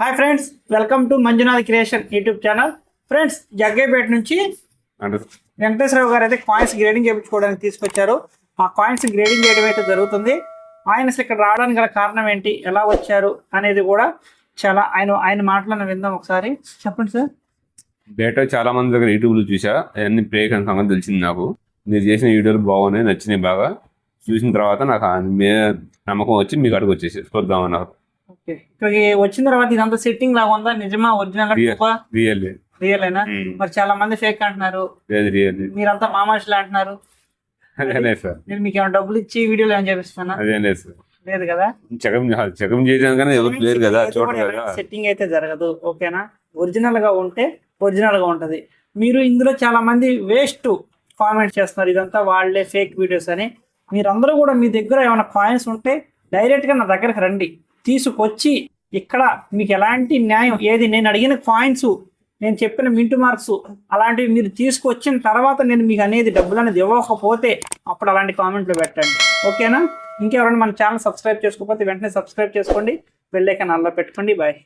Hi friends welcome to Manjunath creation YouTube channel. Friends Jaggaiahpet నుంచి వెంకటేశ్వరరావు గారు అయితే coins grading చేయించుకోవడానికి తీసుకొచ్చారు. ఆ కాయిన్స్ గ్రేడింగ్ చేయడం అయితే జరుగుతుంది. ఆయన అసలు ఇక్కడ రావడానికి గల కారణం ఏంటి ఎలా వచ్చారు అనేది కూడా చాలా ఆయన ఆయన మాటలను విందాం ఒకసారి. చెప్పండి సార్. బేటా చాలా మంది దగ్గర యూట్యూబ్లో చూసా. అవన్నీ బ్రేక్ అని సంగతి తెలిసింది నాకు. మీరు చేసిన వీడియోలు బాగున్నాయి నచ్చినాయి బాగా. చూసిన తర్వాత నాకు నమ్మకం వచ్చి మీకు అడుగు వచ్చేసి చూద్దామని నాకు ఓకే ఇక్కడికి వచ్చిన తర్వాత ఇదంతా సెట్టింగ్ లాగా ఉందా? నిజమా? ఒరిజినల్ రియల్ రియల్ అయినా మరి చాలా మంది ఫేక్ అంటున్నారు. మీరంతా మామాషులు అంటున్నారు. నేను మీకు ఏమైనా డబ్బులు ఇచ్చి వీడియోలు ఏమైనా చేపిస్తానా లేదు కదా? చెకం చెకం చేయడానికైనా ఎవరు లేరు కదా చూడరు కదా. సెట్టింగ్ అయితే జరగదు ఓకేనా? ఒరిజినల్గా ఉంటే ఒరిజినల్గా ఉంటది. మీరు ఇందులో చాలా మంది వేస్ట్ కామెంట్ చేస్తున్నారు. ఇదంతా వాళ్ళే ఫేక్ వీడియోస్ అని. మీరందరూ కూడా మీ దగ్గర ఏమైనా కాయిన్స్ ఉంటే డైరెక్ట్గా నా దగ్గరకు రండి. తీసుకొచ్చి ఇక్కడ మీకు ఎలాంటి న్యాయం ఏది? నేను అడిగిన పాయింట్స్ నేను చెప్పిన మింటు మార్క్స్ అలాంటివి మీరు తీసుకొచ్చిన తర్వాత నేను మీకు అనేది డబ్బులు అనేది ఇవ్వకపోతే అప్పుడు అలాంటి కామెంట్లు పెట్టండి. ఓకేనా ఇంకెవరైనా మన ఛానల్ సబ్స్క్రైబ్ చేసుకోకపోతే వెంటనే సబ్స్క్రైబ్ చేసుకోండి. వెళ్ళాక నల్ల పెట్టుకోండి. బాయ్